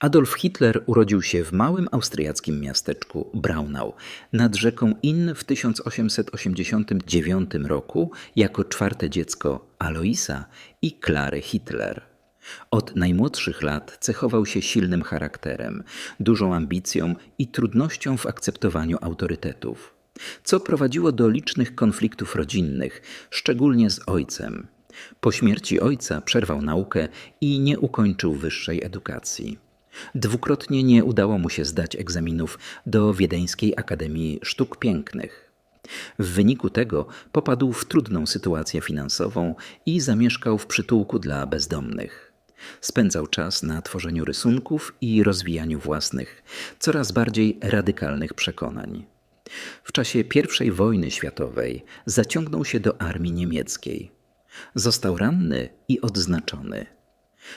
Adolf Hitler urodził się w małym austriackim miasteczku Braunau nad rzeką Inn w 1889 roku jako czwarte dziecko Aloisa i Klary Hitler. Od najmłodszych lat cechował się silnym charakterem, dużą ambicją i trudnością w akceptowaniu autorytetów, co prowadziło do licznych konfliktów rodzinnych, szczególnie z ojcem. Po śmierci ojca przerwał naukę i nie ukończył wyższej edukacji. Dwukrotnie nie udało mu się zdać egzaminów do Wiedeńskiej Akademii Sztuk Pięknych. W wyniku tego popadł w trudną sytuację finansową i zamieszkał w przytułku dla bezdomnych. Spędzał czas na tworzeniu rysunków i rozwijaniu własnych, coraz bardziej radykalnych przekonań. W czasie I wojny światowej zaciągnął się do armii niemieckiej. Został ranny i odznaczony.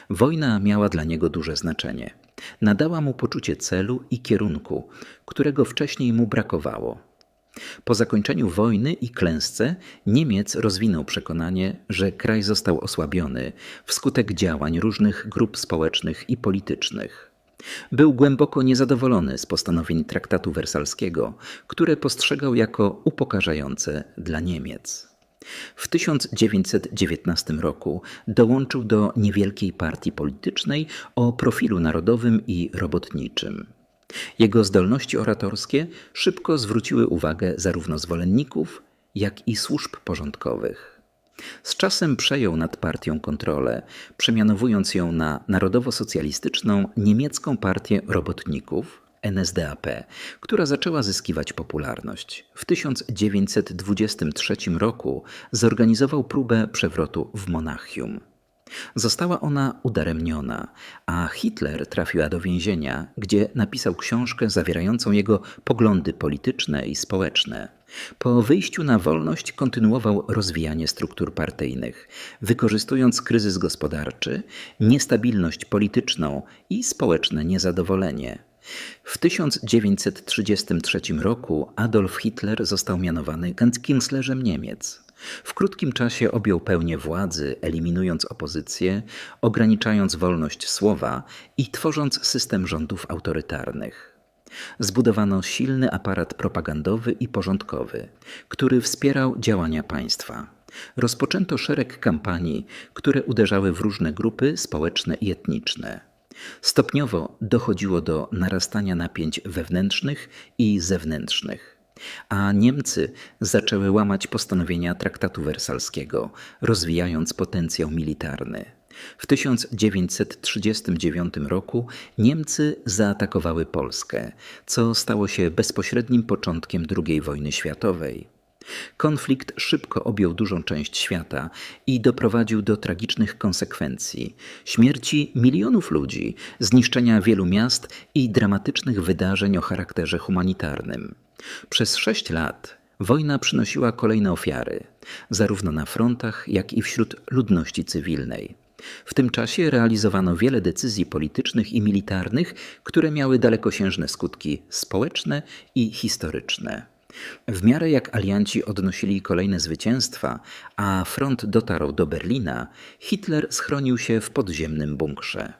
Wojna miała dla niego duże znaczenie. Nadała mu poczucie celu i kierunku, którego wcześniej mu brakowało. Po zakończeniu wojny i klęsce Niemiec rozwinął przekonanie, że kraj został osłabiony wskutek działań różnych grup społecznych i politycznych. Był głęboko niezadowolony z postanowień traktatu wersalskiego, które postrzegał jako upokarzające dla Niemiec. W 1919 roku dołączył do niewielkiej partii politycznej o profilu narodowym i robotniczym. Jego zdolności oratorskie szybko zwróciły uwagę zarówno zwolenników, jak i służb porządkowych. Z czasem przejął nad partią kontrolę, przemianowując ją na narodowo-socjalistyczną niemiecką partię robotników, NSDAP, która zaczęła zyskiwać popularność. W 1923 roku zorganizował próbę przewrotu w Monachium. Została ona udaremniona, a Hitler trafiła do więzienia, gdzie napisał książkę zawierającą jego poglądy polityczne i społeczne. Po wyjściu na wolność kontynuował rozwijanie struktur partyjnych, wykorzystując kryzys gospodarczy, niestabilność polityczną i społeczne niezadowolenie. W 1933 roku Adolf Hitler został mianowany kanclerzem Niemiec. W krótkim czasie objął pełnię władzy, eliminując opozycję, ograniczając wolność słowa i tworząc system rządów autorytarnych. Zbudowano silny aparat propagandowy i porządkowy, który wspierał działania państwa. Rozpoczęto szereg kampanii, które uderzały w różne grupy społeczne i etniczne. Stopniowo dochodziło do narastania napięć wewnętrznych i zewnętrznych, a Niemcy zaczęły łamać postanowienia traktatu wersalskiego, rozwijając potencjał militarny. W 1939 roku Niemcy zaatakowały Polskę, co stało się bezpośrednim początkiem II wojny światowej. Konflikt szybko objął dużą część świata i doprowadził do tragicznych konsekwencji śmierci milionów ludzi, zniszczenia wielu miast i dramatycznych wydarzeń o charakterze humanitarnym. Przez sześć lat wojna przynosiła kolejne ofiary, zarówno na frontach, jak i wśród ludności cywilnej. W tym czasie realizowano wiele decyzji politycznych i militarnych, które miały dalekosiężne skutki społeczne i historyczne. W miarę jak alianci odnosili kolejne zwycięstwa, a front dotarł do Berlina, Hitler schronił się w podziemnym bunkrze.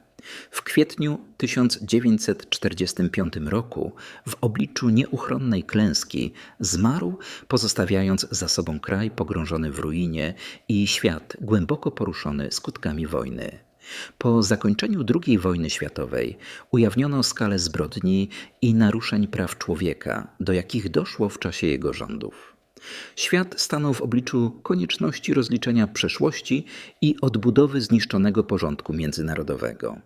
W kwietniu 1945 roku, w obliczu nieuchronnej klęski, zmarł, pozostawiając za sobą kraj pogrążony w ruinie i świat głęboko poruszony skutkami wojny. Po zakończeniu II wojny światowej ujawniono skalę zbrodni i naruszeń praw człowieka, do jakich doszło w czasie jego rządów. Świat stanął w obliczu konieczności rozliczenia przeszłości i odbudowy zniszczonego porządku międzynarodowego.